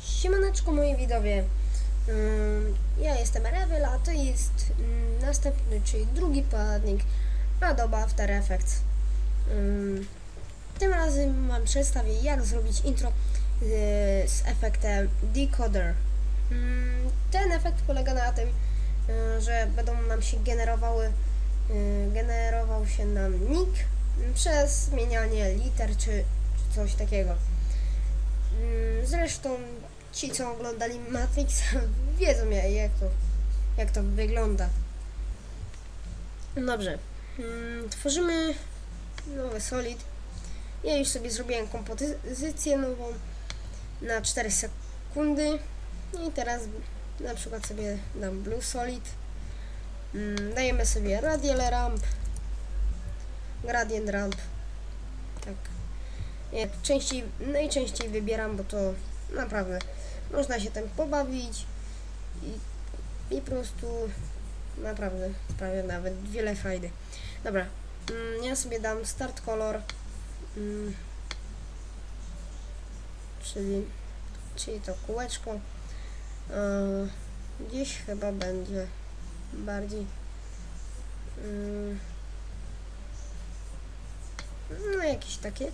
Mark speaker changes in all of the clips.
Speaker 1: Siemaneczko moi widowie. Ym, Ja jestem Revel, a to jest ym, następny, czyli drugi poradnik Adobe After Effects. Ym, Tym razem Wam przedstawię jak zrobić intro y, z efektem Decoder. Ten efekt polega na tym, y, że będą nam się generowały generował się nam nick y, przez zmienianie liter czy, coś takiego. Mm, Zresztą ci, co oglądali Matrix, wiedzą ja- jak to, jak to wygląda. Dobrze. Mm, Tworzymy nowy solid. Ja już sobie zrobiłem kompozycję nową na 4 sekundy. I teraz na przykład sobie dam blue solid. Mm, Dajemy sobie radial ramp. Gradient ramp. Tak. Jak częściej, najczęściej wybieram, bo to naprawdę można się tym pobawić i, i po prostu naprawdę sprawia nawet wiele frajdy. Dobra, mm, ja sobie dam start color, mm, czyli, czyli to kółeczko. E, gdzieś chyba będzie bardziej mm, no jakieś takie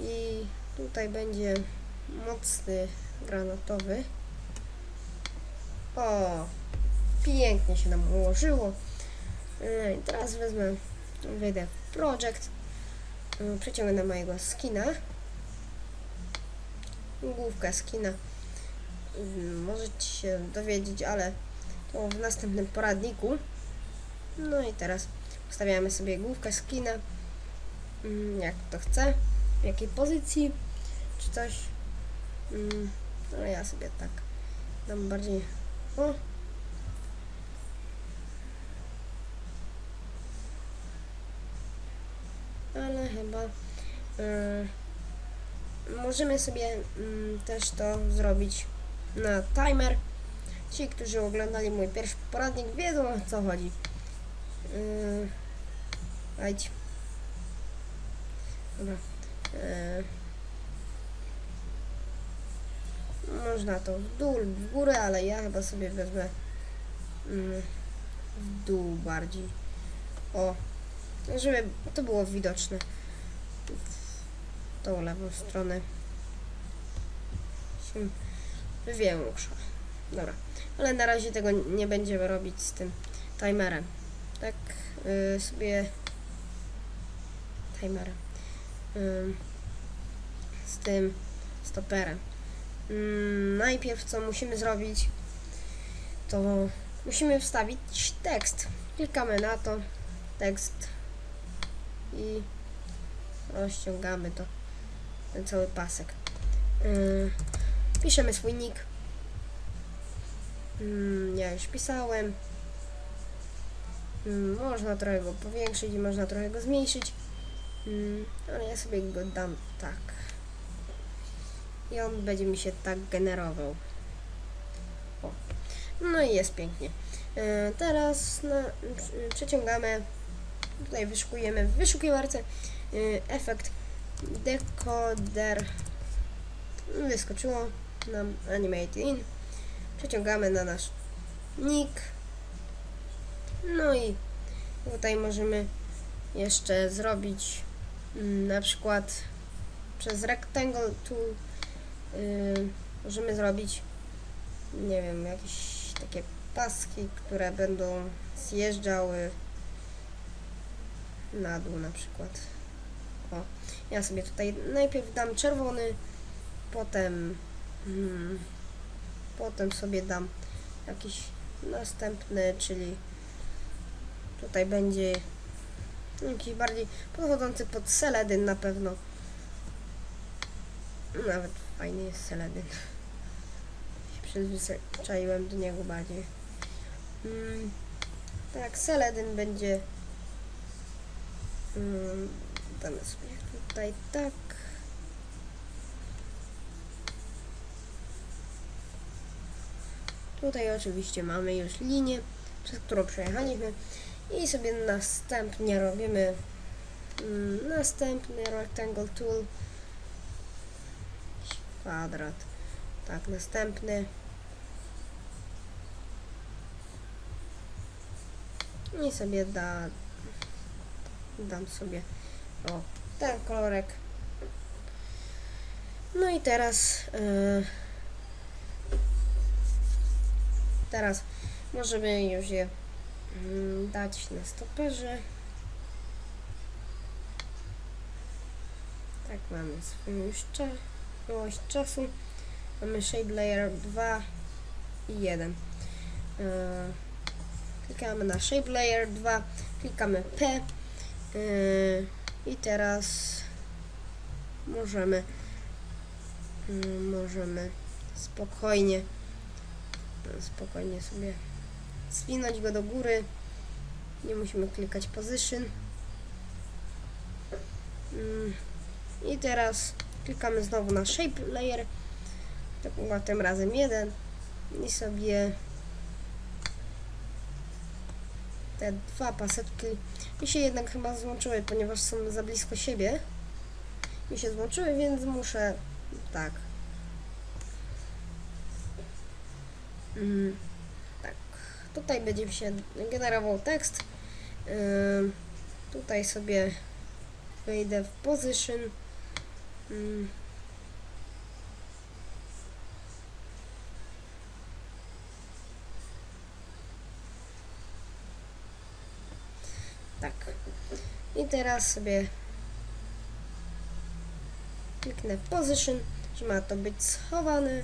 Speaker 1: i tutaj będzie mocny granatowy. O, pięknie się nam ułożyło. Yy, teraz wezmę, wejdę w project, yy, przeciągnę mojego skina, główkę skina. Yy, możecie się dowiedzieć, ale w następnym poradniku. No i teraz ustawiamy sobie główkę skina, yy, jak to chce, w jakiej pozycji, czy coś. Mm, ale ja sobie tak dam bardziej. O. Ale chyba y, możemy sobie mm, też to zrobić na timer. Ci, którzy oglądali mój pierwszy poradnik, wiedzą o co chodzi. Yy, Dajcie. Dobra. Yy. Można to w dół lub w górę, ale ja chyba sobie wezmę mm, w dół bardziej. O, żeby to było widoczne. W tą lewą stronę się wywiększa. Dobra, ale na razie tego nie będziemy robić z tym timerem. Tak y, sobie timerem. Ym, z tym stoperem. Mm, najpierw co musimy zrobić, to musimy wstawić tekst. Klikamy na to, tekst i rozciągamy to, ten cały pasek. Yy, piszemy swój nick. Mm, ja już pisałem. Mm, można trochę go powiększyć i można trochę go zmniejszyć. Mm, ale ja sobie go dam tak i on będzie mi się tak generował. O. No i jest pięknie. E, teraz przy- przeciągamy, tutaj wyszukujemy w wyszukiwarce e, efekt decoder. Wyskoczyło nam animate in. Przeciągamy na nasz nick. No i tutaj możemy jeszcze zrobić mm, na przykład przez rectangle tool Yy, możemy zrobić, nie wiem, jakieś takie paski, które będą zjeżdżały na dół na przykład. O, ja sobie tutaj najpierw dam czerwony, potem mm, potem sobie dam jakiś następny, czyli tutaj będzie jakiś bardziej podchodzący pod seledyn na pewno. Nawet fajny jest Seledyn. Się przyzwyczaiłem do niego bardziej. Mm, tak, Seledyn będzie. Mm, damy sobie tutaj tak. Tutaj oczywiście mamy już linię, przez którą przejechaliśmy i sobie następnie robimy Mm, następny rectangle tool. Kwadrat. Tak, następny. I sobie da, dam sobie o ten kolorek. No i teraz yy, teraz możemy już je mm, dać na stoperze. Tak, mamy swoją ilość czasu. Mamy Shape Layer 2 i 1. Yy, klikamy na Shape Layer 2, klikamy P yy, i teraz możemy yy, możemy spokojnie spokojnie sobie zwinąć go do góry. Nie musimy klikać Position. Mm, I teraz klikamy znowu na Shape Layer. Tak, chyba tym razem jeden. I sobie te dwa pasetki mi się jednak chyba złączyły, ponieważ są za blisko siebie. Mi się złączyły, więc muszę tak. Mm, tak. Tutaj będzie mi się generował tekst. Ym, tutaj sobie wejdę w position. Ym, Tak. I teraz sobie kliknę position, że ma to być schowane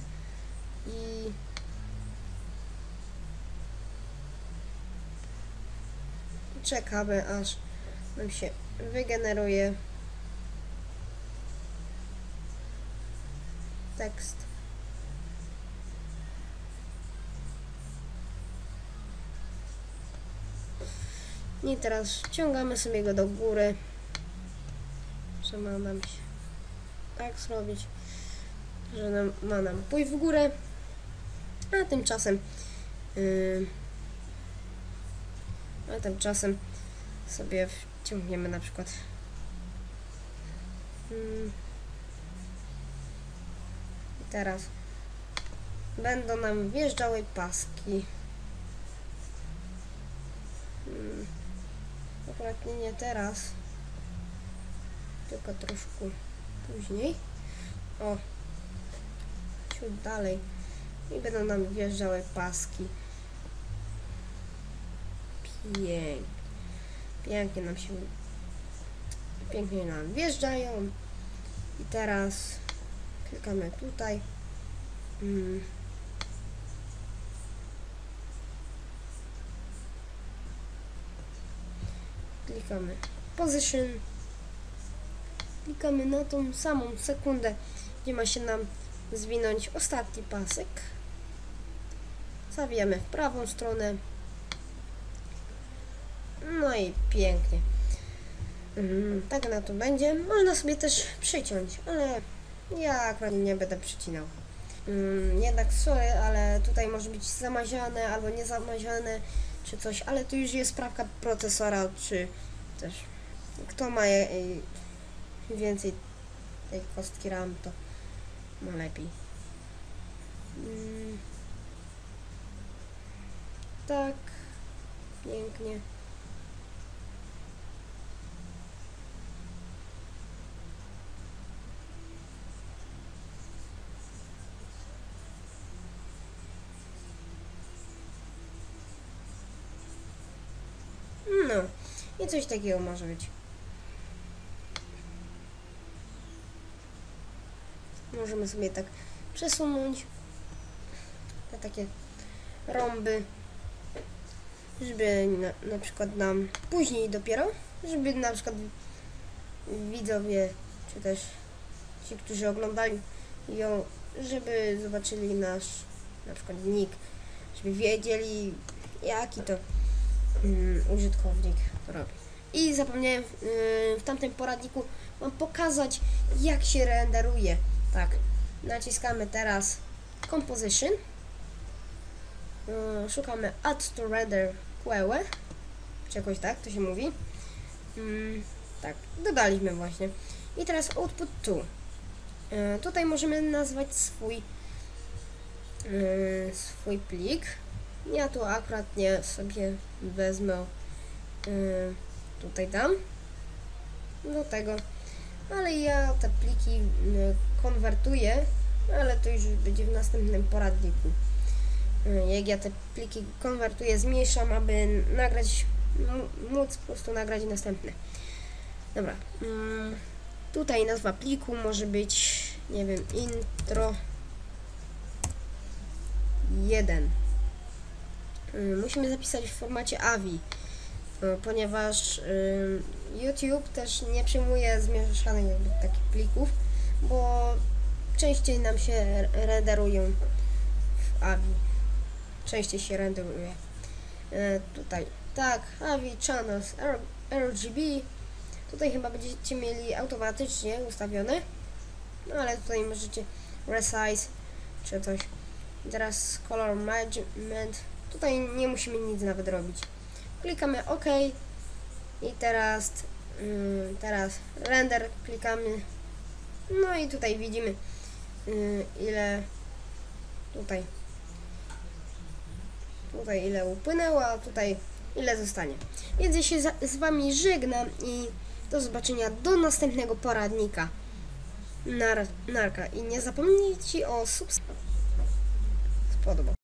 Speaker 1: i czekamy aż nam się wygeneruje tekst. I teraz ściągamy sobie go do góry. Że ma nam się tak zrobić, że nam, ma nam pójść w górę. A tymczasem yy, a tymczasem sobie wciągniemy na przykład i teraz będą nam wjeżdżały paski. Yy, Akurat nie teraz, tylko troszkę później. O, ciut dalej i będą nam wjeżdżały paski. Pięknie. Pięknie nam się pięknie nam wjeżdżają. I teraz klikamy tutaj. Mm. Klikamy position. Klikamy na tą samą sekundę, gdzie ma się nam zwinąć ostatni pasek. Zawijamy w prawą stronę. No i pięknie. Mm, tak na to będzie. Można sobie też przyciąć, ale ja akurat nie będę przycinał. Mm, jednak sorry, ale tutaj może być zamaziane albo nie zamaziane czy coś, ale to już jest sprawka procesora, czy też kto ma więcej tej kostki RAM, to ma lepiej. Mm, tak, pięknie. I coś takiego może być. Możemy sobie tak przesunąć te takie rąby, żeby na, na przykład nam później dopiero, żeby na przykład widzowie, czy też ci, którzy oglądali ją, żeby zobaczyli nasz na przykład nick, żeby wiedzieli jaki to mm, użytkownik to robi. I zapomniałem yy, w tamtym poradniku Wam pokazać, jak się renderuje. Tak, naciskamy teraz Composition. Yy, szukamy Add to Render QE. Czy jakoś tak to się mówi. Yy, Tak, dodaliśmy właśnie. I teraz output tu. E, tutaj możemy nazwać swój e, swój plik. Ja tu akurat nie sobie wezmę e, tutaj dam do tego, ale ja te pliki e, konwertuję, ale to już będzie w następnym poradniku. E, Jak ja te pliki konwertuję, zmniejszam, aby nagrać, móc po prostu nagrać następne. Dobra. Mm, tutaj nazwa pliku może być, nie wiem, intro 1. Mm, Musimy zapisać w formacie AVI, y, ponieważ y, YouTube też nie przyjmuje zmieszanych jakby takich plików, bo częściej nam się renderują w AVI. Częściej się renderuje. Y, Tutaj, tak, AVI Channels RGB. Tutaj chyba będziecie mieli automatycznie ustawione, no ale tutaj możecie resize czy coś. Teraz color management. Tutaj nie musimy nic nawet robić. Klikamy OK i teraz ym, teraz render klikamy. No i tutaj widzimy y, ile tutaj tutaj ile upłynęło, a tutaj ile zostanie. Więc ja się z Wami żegnam i do zobaczenia do następnego poradnika. Nar, narka. I nie zapomnijcie o subskrypcji. Spodobał.